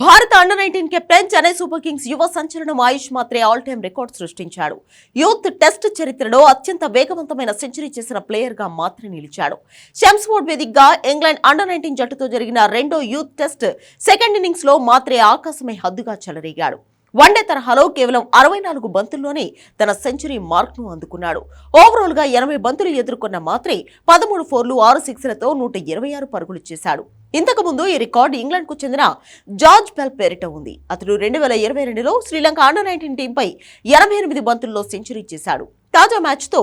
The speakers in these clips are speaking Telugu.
భారత under nineteen captain Chennai super kings యువ సంచలనం Ayush Mhatre all time record సృష్టించాడు. యూత్ టెస్ట్ చరిత్రలో అత్యంత వేగవంతమైన సెంచరీ చేసిన ప్లేయర్గా మాత్రే నిలిచాడు. షెమ్స్ఫోర్డ్ వేదికగా ఇంగ్లాండ్ అండర్ నైన్టీన్ జట్టుతో జరిగిన రెండో యూత్ టెస్ట్ సెకండ్ ఇన్నింగ్స్లో మాత్రే ఆకాశమే హద్దుగా చెలరేగాడు. వన్డే తరహాలో కేవలం అరవై నాలుగు బంతుల్లోనే తన సెంచరీ మార్క్ను అందుకున్నాడు. ఓవరాల్గా ఎనభై బంతులు ఎదుర్కొన్న మాత్రే పదమూడు ఫోర్లు ఆరు సిక్స్లతో నూట ఇరవై ఆరు పరుగులు చేశాడు. ఇంతకు ముందు ఈ రికార్డు ఇంగ్లాండ్కు చెందిన జార్జ్ బెల్ పేరిట ఉంది. అతడు రెండు వేల ఇరవై రెండులో శ్రీలంక అండర్ నైన్టీన్ టీంపై ఎనభై ఎనిమిది బంతుల్లో సెంచరీ చేశాడు. తాజా మ్యాచ్తో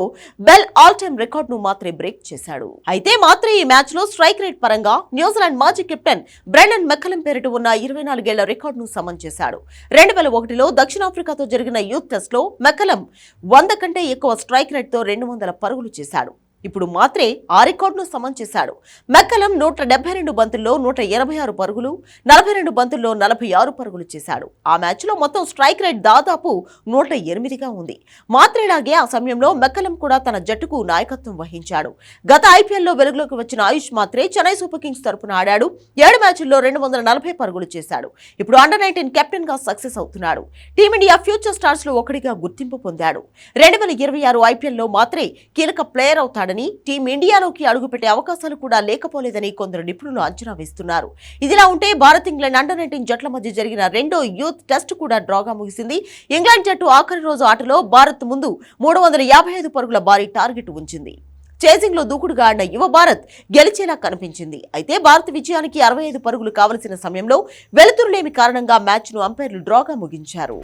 బెల్ ఆల్ టైమ్ రికార్డ్ను మాత్రమే మాత్రే బ్రేక్ చేశాడు. అయితే మాత్రే ఈ మ్యాచ్లో స్ట్రైక్ రేట్ పరంగా న్యూజిలాండ్ మాజీ కెప్టెన్ బ్రెండన్ మెక్కలం పేరిట ఉన్న ఇరవై నాలుగేళ్ళ రికార్డును సమన్ చేశాడు. రెండు వేల ఒకటిలో దక్షిణాఫ్రికాతో జరిగిన యూత్ టెస్ట్లో మెక్కలం వంద కంటే ఎక్కువ స్ట్రైక్ రేట్తో రెండు వందల పరుగులు చేశాడు. ఇప్పుడు మాత్రే ఆ రికార్డును సమం చేశాడు. మెక్కలం నూట డెబ్బై రెండు బంతుల్లో నూట ఎనభై ఆరు పరుగులు నలభై రెండు బంతుల్లో నలభై ఆరు పరుగులు చేశాడు. ఆ మ్యాచ్లో మొత్తం స్ట్రైక్ రేట్ దాదాపు నూట ఎనిమిదిగా ఉంది. మాత్రేలాగే ఆ సమయంలో మెక్కలం కూడా తన జట్టుకు నాయకత్వం వహించాడు. గత ఐపీఎల్లో వెలుగులోకి వచ్చిన ఆయుష్ మాత్రే చెన్నై సూపర్ కింగ్స్ తరపున ఆడాడు. ఏడు మ్యాచ్ల్లో రెండు వందల నలభై పరుగులు చేశాడు. ఇప్పుడు అండర్ నైన్టీన్ కెప్టెన్గా సక్సెస్ అవుతున్నాడు. టీమిండియా ఫ్యూచర్ స్టార్స్లో ఒకటిగా గుర్తింపు పొందాడు. రెండు వేల ఇరవై ఆరు ఐపీఎల్లో మాత్రే కీలక ప్లేయర్ అవుతాడని టీమిండియాలోకి అడుగుపెట్టే అవకాశాలు కూడా లేకపోలేదని కొందరు నిపుణులు అంచనా వేస్తున్నారు. ఇదిలా ఉంటే భారత్ ఇంగ్లాండ్ అండర్ నైన్టీన్ జట్ల మధ్య జరిగిన రెండో యూత్ టెస్ట్ కూడా డ్రాగా ముగిసింది. ఇంగ్లాండ్ జట్టు ఆఖరి రోజు ఆటలో భారత్ ముందు మూడు వందల యాభై ఐదు పరుగుల భారీ టార్గెట్ ఉంచింది. చేసింగ్లో దూకుడుగా ఆడిన యువ భారత్ గెలిచేలా కనిపించింది. అయితే భారత్ విజయానికి అరవై ఐదు పరుగులు కావలసిన సమయంలో వెలుతురులేమి కారణంగా మ్యాచ్ను అంపైర్లు డ్రాగా ముగించారు.